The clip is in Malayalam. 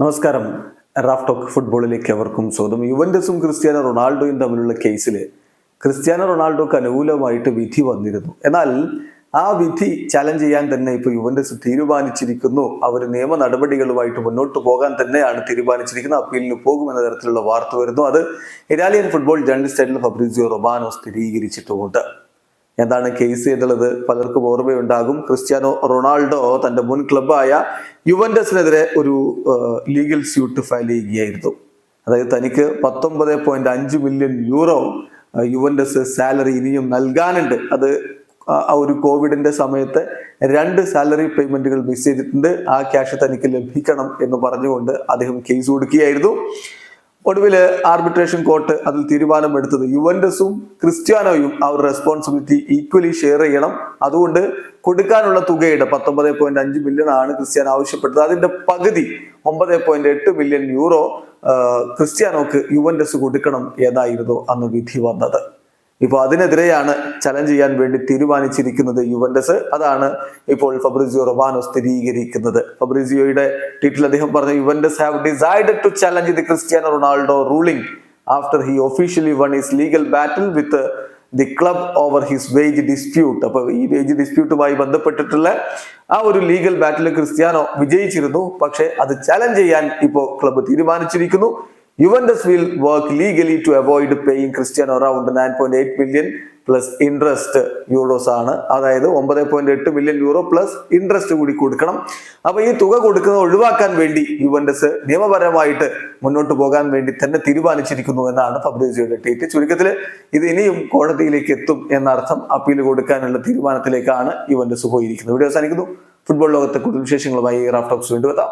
നമസ്കാരം. റാഫ് ടോക്ക് ഫുട്ബോളിലേക്ക് അവർക്കും സ്വാഗതം. യുവന്റസും ക്രിസ്ത്യാനോ റൊണാൾഡോയും തമ്മിലുള്ള കേസിൽ ക്രിസ്ത്യാനോ റൊണാൾഡോക്ക് അനുകൂലമായിട്ട് വിധി വന്നിരുന്നു. എന്നാൽ ആ വിധി ചലഞ്ച് ചെയ്യാൻ തന്നെ ഇപ്പോൾ യുവന്റസ് തീരുമാനിച്ചിരിക്കുന്നു. അവർ നിയമ നടപടികളുമായിട്ട് മുന്നോട്ട് പോകാൻ തന്നെയാണ് തീരുമാനിച്ചിരിക്കുന്നത്. അപ്പീലിന് പോകുമെന്ന തരത്തിലുള്ള വാർത്ത വരുന്നു. അത് ഇറ്റാലിയൻ ഫുട്ബോൾ ജേർണലിസ്റ്റ് ആയിട്ടുള്ള ഫബ്രിസിയോ റൊബാനോ സ്ഥിരീകരിച്ചിട്ടുമുണ്ട്. എന്താണ് കേസ് എന്നുള്ളത് പലർക്കും ഓർമ്മയുണ്ടാകും. ക്രിസ്ത്യാനോ റൊണാൾഡോ തന്റെ മുൻ ക്ലബായ യുവൻഡസിനെതിരെ ഒരു ലീഗൽ സ്യൂട്ട് ഫയൽ ചെയ്യുകയായിരുന്നു. അതായത് തനിക്ക് പത്തൊമ്പത് പോയിന്റ് അഞ്ച് മില്യൺ യൂറോ യുവൻഡസ് സാലറി ഇനിയും നൽകാനുണ്ട്. അത് ആ ഒരു കോവിഡിന്റെ സമയത്ത് രണ്ട് സാലറി പേയ്മെന്റുകൾ മിസ് ചെയ്തിട്ടുണ്ട്. ആ ക്യാഷ് തനിക്ക് ലഭിക്കണം എന്ന് പറഞ്ഞുകൊണ്ട് അദ്ദേഹം കേസ് കൊടുക്കുകയായിരുന്നു. ഒടുവിൽ ആർബിട്രേഷൻ കോർട്ട് അതിൽ തീരുമാനമെടുത്തത്. യുവൻഡസും ക്രിസ്ത്യാനോയും ഒരു റെസ്പോൺസിബിലിറ്റി ഈക്വലി ഷെയർ ചെയ്യണം. അതുകൊണ്ട് കൊടുക്കാനുള്ള തുകയുടെ പത്തൊമ്പത് പോയിന്റ് അഞ്ച് മില്യൺ ആണ് ക്രിസ്ത്യാനോ ആവശ്യപ്പെട്ടത്. അതിന്റെ പകുതി ഒമ്പത് പോയിന്റ് എട്ട് മില്യൺ യൂറോ ക്രിസ്ത്യാനോക്ക് യുവൻഡസ് കൊടുക്കണം എന്നായിരുന്നു അന്ന് വിധി വന്നത്. ഇപ്പോൾ അതിനെതിരെയാണ് ചലഞ്ച് ചെയ്യാൻ വേണ്ടി തീരുമാനിച്ചിരിക്കുന്നത് യുവന്റസ് അതാണ് ഇപ്പോൾ ഫബ്രിസിയോ റൊബാനോ സ്ഥിരീകരിക്കുന്നത്. ഫബ്രിസിയോയുടെ ട്വീറ്റിൽ അദ്ദേഹം പറഞ്ഞു Juventus have decide to challenge the Cristiano Ronaldo ruling after he officially won his legal battle with the club over his wage dispute അപ്പൊ ഈ വേജ് ഡിസ്പ്യൂട്ടുമായി ബന്ധപ്പെട്ടിട്ടുള്ള ആ ഒരു ലീഗൽ ബാറ്റിൽ ക്രിസ്ത്യാനോ വിജയിച്ചിരുന്നു. പക്ഷെ അത് ചലഞ്ച് ചെയ്യാൻ ഇപ്പോൾ ക്ലബ്ബ് തീരുമാനിച്ചിരിക്കുന്നു. Juventus will work legally to avoid paying Cristiano around nine point eight million plus interest euros ആണ്. അതായത് ഒമ്പത് പോയിന്റ് എട്ട് മില്യൺ യൂറോ പ്ലസ് ഇൻട്രസ്റ്റ് കൂടി കൊടുക്കണം. അപ്പൊ ഈ തുക കൊടുക്കുന്നത് ഒഴിവാക്കാൻ വേണ്ടി യുവൻഡസ് നിയമപരമായിട്ട് മുന്നോട്ട് പോകാൻ വേണ്ടി തന്നെ തീരുമാനിച്ചിരിക്കുന്നു എന്നാണ് ഫബ്രീസിയോയുടെ ട്വീറ്റ് ചുരുക്കത്തിൽ ഇത് ഇനിയും കോടതിയിലേക്ക് എത്തും എന്നർത്ഥം അപ്പീൽ കൊടുക്കാനുള്ള തീരുമാനത്തിലേക്കാണ് യുവൻഡസ് പോയിരിക്കുന്നത്. ഇവിടെ അവസാനിക്കുന്നു. ഫുട്ബോൾ ലോകത്തെ കൂടുതൽ വിശേഷങ്ങളുമായി റാഫ്റ്റോക്സ് വീണ്ടും എത്താം.